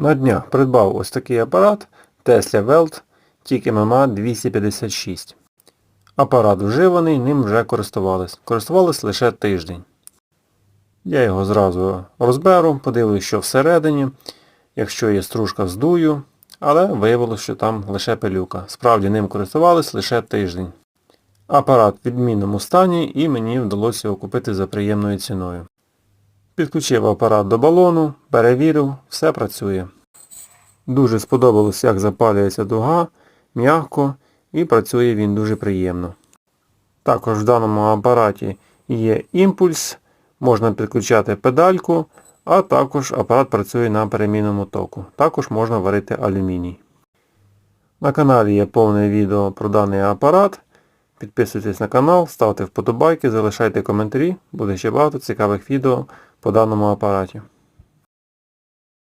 На днях придбав ось такий апарат Tesla Welt TIC MMA 256. Апарат вживаний, ним вже користувались. Користувались лише тиждень. Я його зразу розберу, подивлюсь, що всередині. Якщо є стружка, здую, але виявилося, що там лише пилюка. Справді ним користувались лише тиждень. Апарат в відмінному стані і мені вдалося його купити за приємною ціною. Підключив апарат до балону, перевірив, все працює. Дуже сподобалось, як запалюється дуга, м'яко і працює він дуже приємно. Також в даному апараті є імпульс, можна підключати педальку, а також апарат працює на перемінному току. Також можна варити алюміній. На каналі є повне відео про даний апарат. Підписуйтесь на канал, ставте вподобайки, залишайте коментарі, буде ще багато цікавих відео по даному апараті.